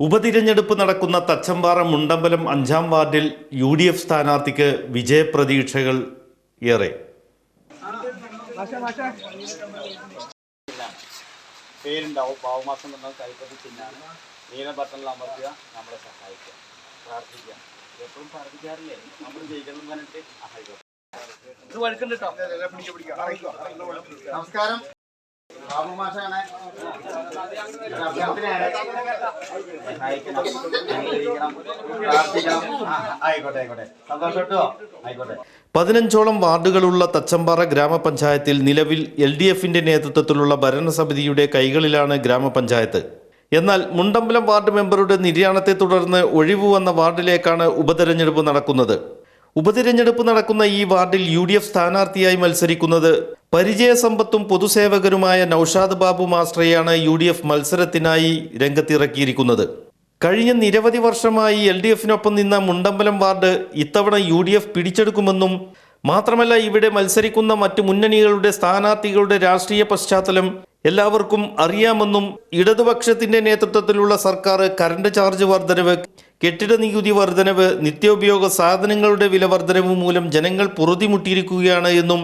ഉപതിരഞ്ഞെടുപ്പ് നടക്കുന്ന തച്ചമ്പാറ മുണ്ടമ്പലം അഞ്ചാം വാർഡിൽ യു ഡി എഫ് സ്ഥാനാർത്ഥിക്ക് വിജയപ്രതീക്ഷകൾ ഏറെ. പേരുണ്ടാവും. പാവമാസം എന്ന കൈപ്പറ്റി ചിഹ്നാണ് നീല ബട്ടണിൽ അമർത്തുക നമ്മളെ സഹായിക്കുക. പ്രാർത്ഥിക്കുക. എപ്പോഴും പ്രാർത്ഥിക്കാറില്ലേ? നമ്മൾ ജയിക്കണം പറഞ്ഞിട്ട്. നമസ്കാരം. പതിനഞ്ചോളം വാർഡുകളുള്ള തച്ചമ്പാറ ഗ്രാമപഞ്ചായത്തിൽ നിലവിൽ എൽ ഡി എഫിന്റെ നേതൃത്വത്തിലുള്ള ഭരണസമിതിയുടെ കൈകളിലാണ് ഗ്രാമപഞ്ചായത്ത്. എന്നാൽ മുണ്ടമ്പലം വാർഡ് മെമ്പറുടെ നിര്യാണത്തെ തുടർന്ന് ഒഴിവു വന്ന വാർഡിലേക്കാണ് ഉപതെരഞ്ഞെടുപ്പ് നടക്കുന്നത്. ഉപതിരഞ്ഞെടുപ്പ് നടക്കുന്ന ഈ വാർഡിൽ യു ഡി എഫ് സ്ഥാനാർത്ഥിയായി മത്സരിക്കുന്നത് പരിചയസമ്പത്തും പൊതുസേവകരുമായ നൌഷാദ് ബാബു മാസ്റ്ററെയാണ് യു ഡി എഫ് മത്സരത്തിനായി രംഗത്തിറക്കിയിരിക്കുന്നത്. കഴിഞ്ഞ നിരവധി വർഷമായി എൽ ഡി എഫിനൊപ്പം നിന്ന മുണ്ടമ്പലം വാർഡ് ഇത്തവണ യു ഡി എഫ് പിടിച്ചെടുക്കുമെന്നും മാത്രമല്ല ഇവിടെ മത്സരിക്കുന്ന മറ്റു മുന്നണികളുടെ സ്ഥാനാർത്ഥികളുടെ രാഷ്ട്രീയ പശ്ചാത്തലം എല്ലാവർക്കും അറിയാമെന്നും ഇടതുപക്ഷത്തിന്റെ നേതൃത്വത്തിലുള്ള സർക്കാർ കറണ്ട് ചാർജ് വർധനവ് കെട്ടിട നികുതി വർധനവ് നിത്യോപയോഗ സാധനങ്ങളുടെ വില വർധനവ് മൂലം ജനങ്ങൾ പൊറുതിമുട്ടിയിരിക്കുകയാണ് എന്നും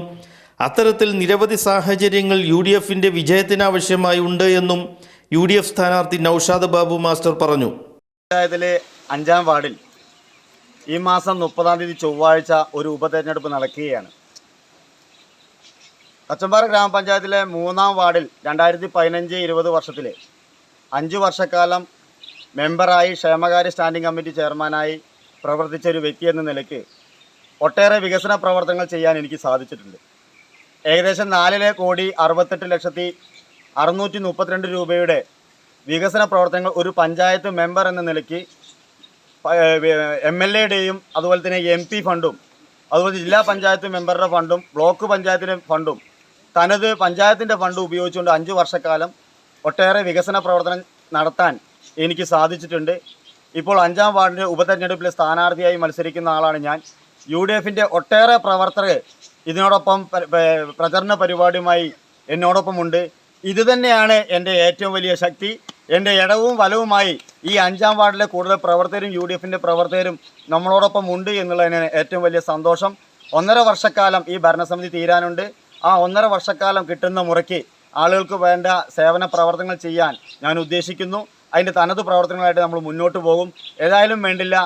അത്തരത്തിൽ നിരവധി സാഹചര്യങ്ങൾ യു ഡി എഫിന്റെ വിജയത്തിനാവശ്യമായി ഉണ്ട് എന്നും യു ഡി എഫ് സ്ഥാനാർത്ഥി നൌഷാദ് ബാബു മാസ്റ്റർ പറഞ്ഞു. പഞ്ചായത്തിലെ അഞ്ചാം വാർഡിൽ ഈ മാസം മുപ്പതാം തീയതി ചൊവ്വാഴ്ച ഒരു ഉപതെരഞ്ഞെടുപ്പ് നടക്കുകയാണ്. അച്ചമ്പാറ ഗ്രാമപഞ്ചായത്തിലെ മൂന്നാം വാർഡിൽ രണ്ടായിരത്തി പതിനഞ്ച് ഇരുപത് വർഷത്തിലെ അഞ്ച് വർഷക്കാലം മെമ്പറായി ക്ഷേമകാര്യ സ്റ്റാൻഡിംഗ് കമ്മിറ്റി ചെയർമാനായി പ്രവർത്തിച്ച ഒരു വ്യക്തി എന്ന നിലയ്ക്ക് ഒട്ടേറെ വികസന പ്രവർത്തനങ്ങൾ ചെയ്യാൻ എനിക്ക് സാധിച്ചിട്ടുണ്ട്. ഏകദേശം നാലിലെ കോടി അറുപത്തെട്ട് ലക്ഷത്തി അറുന്നൂറ്റി മുപ്പത്തിരണ്ട് രൂപയുടെ വികസന പ്രവർത്തനങ്ങൾ ഒരു പഞ്ചായത്ത് മെമ്പർ എന്ന നിലയ്ക്ക് എം എൽ എയുടെയും അതുപോലെ തന്നെ എം പി ഫണ്ടും അതുപോലെ ജില്ലാ പഞ്ചായത്ത് മെമ്പറുടെ ഫണ്ടും ബ്ലോക്ക് പഞ്ചായത്തിന്റെ ഫണ്ടും തനത് പഞ്ചായത്തിന്റെ ഫണ്ട് ഉപയോഗിച്ചുകൊണ്ട് അഞ്ച് വർഷക്കാലം ഒട്ടേറെ വികസന പ്രവർത്തനം നടത്താൻ എനിക്ക് സാധിച്ചിട്ടുണ്ട്. ഇപ്പോൾ അഞ്ചാം വാർഡിന്റെ ഉപതെരഞ്ഞെടുപ്പിലെ സ്ഥാനാർത്ഥിയായി മത്സരിക്കുന്ന ആളാണ് ഞാൻ. യു ഡി എഫിന്റെ ഒട്ടേറെ പ്രവർത്തകർ ഇതിനോടൊപ്പം പ്രചരണ പരിപാടിയുമായി എന്നോടൊപ്പമുണ്ട്. ഇത് തന്നെയാണ് എന്റെ ഏറ്റവും വലിയ ശക്തി. എന്റെ ഇടവും വലവുമായി ഈ അഞ്ചാം വാർഡിലെ കൂടുതൽ പ്രവർത്തകരും യു ഡി എഫിന്റെ പ്രവർത്തകരും നമ്മളോടൊപ്പം ഉണ്ട് എന്നുള്ളതിന് ഏറ്റവും വലിയ സന്തോഷം. ഒന്നര വർഷക്കാലം ഈ ഭരണസമിതി തീരാനുണ്ട്. ആ ഒന്നര വർഷക്കാലം കിട്ടുന്ന മുറയ്ക്ക് ആളുകൾക്ക് വേണ്ട സേവന പ്രവർത്തനങ്ങൾ ചെയ്യാൻ ഞാൻ ഉദ്ദേശിക്കുന്നു. അതിന്റെ തനത് പ്രവർത്തനങ്ങളായിട്ട് നമ്മൾ മുന്നോട്ട് പോകും. ഏതായാലും വേണ്ടില്ല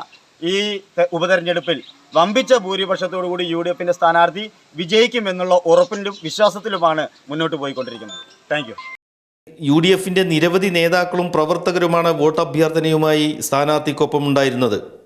ഈ ഉപതെരഞ്ഞെടുപ്പിൽ വമ്പിച്ച ഭൂരിപക്ഷത്തോടുകൂടി യു ഡി എഫിന്റെ സ്ഥാനാർത്ഥി വിജയിക്കുമെന്നുള്ള ഉറപ്പിലും വിശ്വാസത്തിലുമാണ് മുന്നോട്ട് പോയിക്കൊണ്ടിരിക്കുന്നത്. താങ്ക് യു ഡി എഫിന്റെ നിരവധി നേതാക്കളും പ്രവർത്തകരുമാണ് വോട്ട് അഭ്യർത്ഥനയുമായി സ്ഥാനാർത്ഥിക്കൊപ്പം ഉണ്ടായിരുന്നത്